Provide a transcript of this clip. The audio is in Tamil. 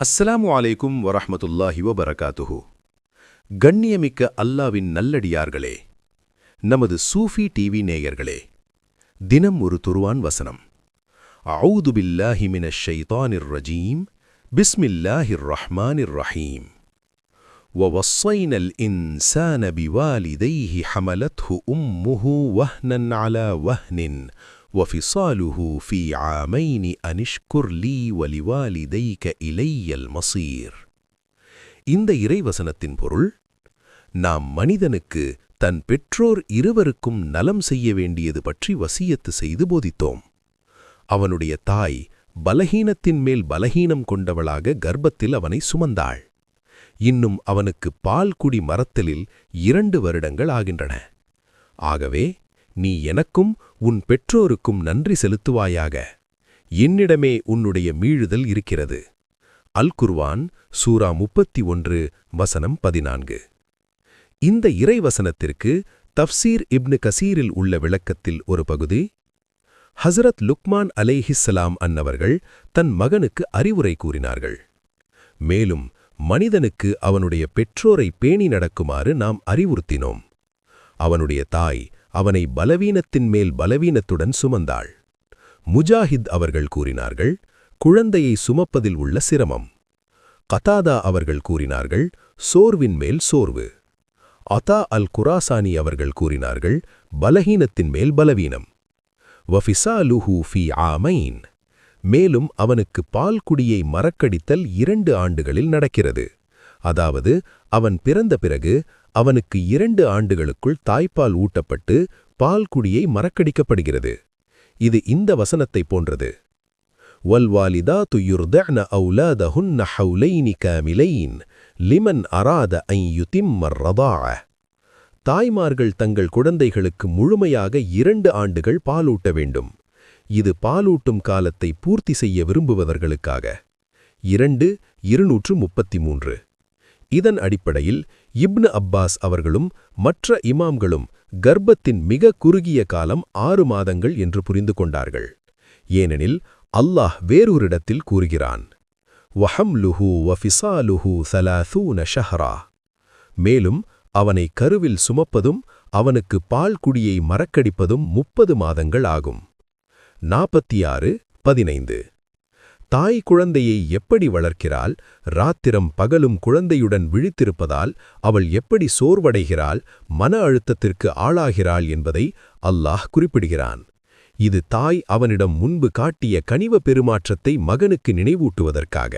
அஸ்ஸலாமு அலைக்கும் வரஹ்மத்துல்லாஹி வபரகாத்துஹு கண்ணியமிக்க அல்லாவின் நல்லடியார்களே நமது சூஃபி டிவி நேயர்களே தினம் ஒரு துருவான் வசனம் அவுது பில்லாஹி மினஷ் ஷைத்தானிர் ரஜீம் பிஸ்மில்லாஹிர் ரஹ்மானிர் ரஹீம் ووصينا الإنسان بوالديه حملته أمه وهنا على وهن وفصاله في عامين أن اشكر لي ولوالديك إلي المصير இந்த இறைவசனத்தின் பொருள் நாம் மனிதனுக்கு தன் பெற்றோர் இருவருக்கும் நலம் செய்ய வேண்டியது பற்றி வசியத்து செய்து போதித்தோம் அவனுடைய தாய் பலஹீனத்தின் மேல் பலஹீனம் கொண்டவளாக கர்ப்பத்தில் அவனை சுமந்தாள் இன்னும் அவனுக்கு பால் குடி மரத்தலில் இரண்டு வருடங்கள் ஆகின்றன ஆகவே நீ எனக்கும் உன் பெற்றோருக்கும் நன்றி செலுத்துவாயாக. என்னிடமே உன்னுடைய மீழுதல் இருக்கிறது. அல் குர்வான் சூரா முப்பத்தி ஒன்று வசனம் பதினான்கு. இந்த இறைவசனத்திற்கு தஃப்சீர் இப்னு கசீரில் உள்ள விளக்கத்தில் ஒரு பகுதி. ஹசரத் லுக்மான் அலைஹிஸ்ஸலாம் அன்னவர்கள் தன் மகனுக்கு அறிவுரை கூறினார்கள். மேலும் மனிதனுக்கு அவனுடைய பெற்றோரை பேணி நடக்குமாறு நாம் அறிவுறுத்தினோம். அவனுடைய தாய் அவனை பலவீனத்தின் மேல் பலவீனத்துடன் சுமந்தாள். முஜாஹித் அவர்கள் கூறினார்கள் குழந்தையை சுமப்பதில் உள்ள சிரமம். கதாதா அவர்கள் கூறினார்கள் சோர்வின் மேல் சோர்வு. அதா அல் குராசானி அவர்கள் கூறினார்கள் பலஹீனத்தின் மேல் பலவீனம். வஃபிசாலுஹு ஃபி ஆமைன். மேலும் அவனுக்கு பால் குடியை மறக்கடித்தல் இரண்டு ஆண்டுகளில் நடக்கிறது. அதாவது அவன் பிறந்த பிறகு அவனுக்கு இரண்டு ஆண்டுகளுக்குள் தாய்ப்பால் ஊட்டப்பட்டு பால் குடியை மறக்கடிக்கப்படுகிறது இது இந்த வசனத்தை போன்றது وَالْوَالِدَاتُ يُرْضِعْنَ أَوْلَادَهُنَّ حَوْلَيْنِ كَامِلَيْنِ لِمَنْ أَرَادَ أَنْ يُتِمَّ الرَّضَاعَةَ தாய்மார்கள் தங்கள் குழந்தைகளுக்கு முழுமையாக இரண்டு ஆண்டுகள் பாலூட்ட வேண்டும் இது பாலூட்டும் காலத்தை பூர்த்தி செய்ய விரும்புவதர்களுக்காக இரண்டு இருநூற்று முப்பத்தி மூன்று இதன் அடிப்படையில் இப்னு அப்பாஸ் அவர்களும் மற்ற இமாம்களும் கர்ப்பத்தின் மிக குறுகிய காலம் ஆறு மாதங்கள் என்று புரிந்து கொண்டார்கள். ஏனெனில் அல்லாஹ் வேறொரிடத்தில் கூறுகிறான் வஹம்லுஹு வஃபிசாலுஹு சலாசூன ஷஹரா. மேலும் அவனை கருவில் சுமப்பதும் அவனுக்கு பால் குடியை மறக்கடிப்பதும் முப்பது மாதங்கள் ஆகும். நாற்பத்தி ஆறு பதினைந்து. தாய் குழந்தையை எப்படி வளர்க்கிறாள் ராத்திரம் பகலும் குழந்தையுடன் விழித்திருப்பதால் அவள் எப்படி சோர்வடைகிறாள் மன அழுத்தத்திற்கு ஆளாகிறாள் என்பதை அல்லாஹ் குறிப்பிடுகிறான். இது தாய் அவனிடம் முன்பு காட்டிய கனிவ பெருமாற்றத்தை மகனுக்கு நினைவூட்டுவதற்காக.